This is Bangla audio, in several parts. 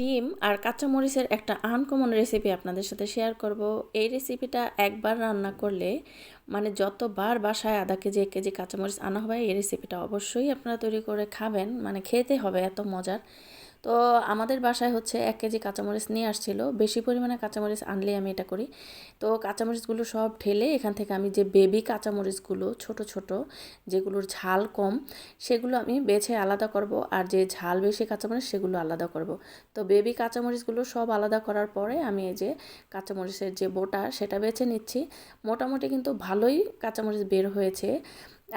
ডিম আর কাঁচামরিচের একটা আনকমন রেসিপি আপনাদের সাথে শেয়ার করব। এই রেসিপিটা একবার রান্না করলে মানে যতবার বাসায় আধা কেজি, এক কেজি কাঁচামরিচ আনা হবে এই রেসিপিটা অবশ্যই আপনারা তৈরি করে খাবেন। মানে খেতে হবে, এত মজার। তো আমাদের বাসায় হচ্ছে এক কেজি কাঁচামরিচ নিয়ে আসছিল। বেশি পরিমাণে কাঁচামরিচ আনলেই আমি এটা করি। তো কাঁচামরিচগুলো সব ঢেলে এখান থেকে আমি যে বেবি কাঁচামরিচগুলো ছোট ছোট, যেগুলোর ঝাল কম, সেগুলো আমি বেছে আলাদা করব আর যে ঝাল বেশি কাঁচামরিচ সেগুলো আলাদা করব। তো বেবি কাঁচামরিচগুলো সব আলাদা করার পরে আমি এই যে কাঁচামরিচের যে বোটা সেটা বেছে নিচ্ছি। মোটামুটি কিন্তু ভালোই কাঁচামরিচ বের হয়েছে।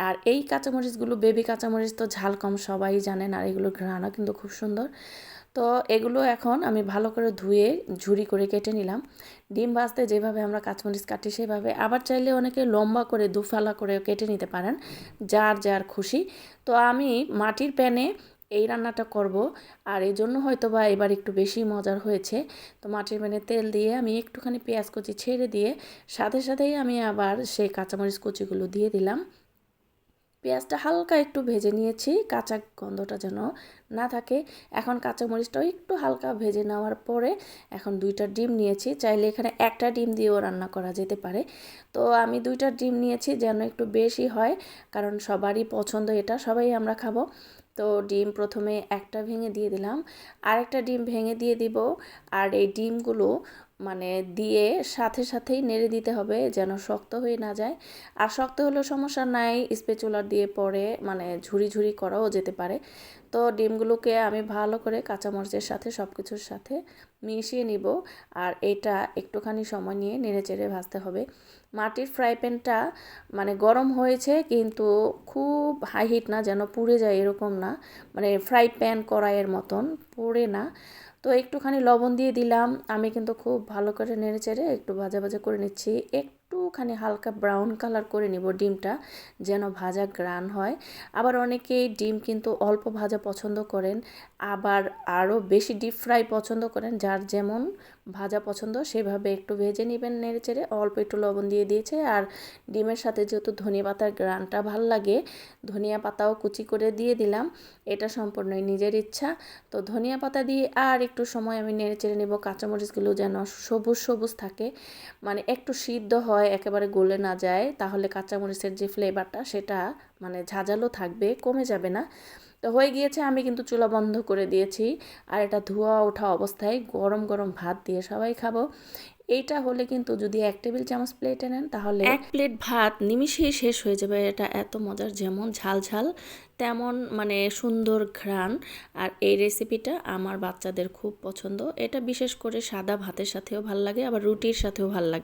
আর এই কাঁচামরিচগুলো বেবি কাঁচামরিচ তো ঝাল কম, সবাই জানেন, আর এগুলো ঘ্রাণও কিন্তু খুব সুন্দর। তো এগুলো এখন আমি ভালো করে ধুয়ে ঝুরি করে কেটে নিলাম। ডিম ভাজতে যেভাবে আমরা কাঁচমরিচ কাটি সেভাবে, আবার চাইলে অনেকে লম্বা করে দুফালা করে কেটে নিতে পারেন, যার যার খুশি। তো আমি মাটির প্যানে এই রান্নাটা করব, আর এই জন্য হয়তো বা এবার একটু বেশি মজার হয়েছে। তো মাটির প্যানে তেল দিয়ে আমি একটুখানি পেঁয়াজ কুচি ছেড়ে দিয়ে, সাথে সাথেই আমি আবার সেই কাঁচামরিচ কুচিগুলো দিয়ে দিলাম। পেঁয়াজটা হালকা একটু ভেজে নিয়েছি, কাঁচা গন্ধটা যেন না থাকে। এখন কাঁচামরিচটাও একটু হালকা ভেজে নেওয়ার পরে এখন দুইটা ডিম নিয়েছি। চাইলে এখানে একটা ডিম দিয়েও রান্না করা যেতে পারে। তো আমি দুইটা ডিম নিয়েছি যেন একটু বেশি হয়, কারণ সবারই পছন্দ এটা, সবাই আমরা খাব। তো ডিম প্রথমে একটা ভেঙে দিয়ে দিলাম। আরেকটা ডিম ভেঙে দিয়ে দিব। আর এই ডিমগুলো মানে দিয়ে সাথে সাথেই নেড়ে দিতে হবে যেন শক্ত হয়ে না যায়। আর শক্ত হলেও সমস্যা নাই, স্পেচুলার দিয়ে পরে মানে ঝুরি ঝুরি করাও যেতে পারে। তো ডিমগুলোকে আমি ভালো করে কাঁচামরিচের সাথে সব কিছুর সাথে মিশিয়ে নিব আর এটা একটুখানি সময় নিয়ে নেড়ে চেড়ে ভাজতে হবে। মাটির ফ্রাই প্যানটা মানে গরম হয়েছে কিন্তু খুব হাই হিট না যেন পুড়ে যায় এরকম না। মানে ফ্রাই প্যান কড়াইয়ের মতন, পুড়ে না। তো একটুখানি লবণ দিয়ে দিলাম। আমি কিন্তু খুব ভালো করে নেড়ে চেড়ে একটু ভাজা ভাজা করে নিচ্ছি। একটুখানি হালকা ব্রাউন কালার করে নিব ডিমটা, যেন ভাজা গ্রান হয়। আবার অনেকেই ডিম কিন্তু অল্প ভাজা পছন্দ করেন, আবার আরও বেশি ডিপ ফ্রাই পছন্দ করেন, যার যেমন ভাজা পছন্দ, সেভাবে একটু ভেজে নেবেন নেড়ে চেড়ে অল্প একটু লবণ দিয়ে দিয়েছে আর ডিমের সাথে যেহেতু ধনিয়া পাতার গ্রানটা ভালো লাগে, ধনিয়া পাতাও কুচি করে দিয়ে দিলাম। এটা সম্পূর্ণই নিজের ইচ্ছা। তো ধনিয়া পাতা দিয়ে আর একটু সময় আমি নেড়ে চেড়ে নেব। কাঁচামরিচগুলো যেন সবুজ সবুজ থাকে মানে একটু সিদ্ধ হয়, একেবারে গলে না যায়, তাহলে কাঁচামরিচের যে ফ্লেভারটা সেটা মানে ঝাঁঝালো থাকবে, কমে যাবে না। তো হয়ে গিয়েছে, আমি কিন্তু চুলা বন্ধ করে দিয়েছি। আর এটা ধোয়া ওঠা অবস্থায় গরম গরম ভাত দিয়ে সবাই খাব। এইটা হলে কিন্তু যদি এক টেবিল চামচ প্লেটে নেন, তাহলে এক প্লেট ভাত নিমিশেই শেষ হয়ে যাবে। এটা এত মজার, যেমন ঝাল ঝাল, তেমন মানে সুন্দর ঘ্রাণ। আর এই রেসিপিটা আমার বাচ্চাদের খুব পছন্দ। এটা বিশেষ করে সাদা ভাতের সাথেও ভালো লাগে, আবার রুটির সাথেও ভালো লাগে।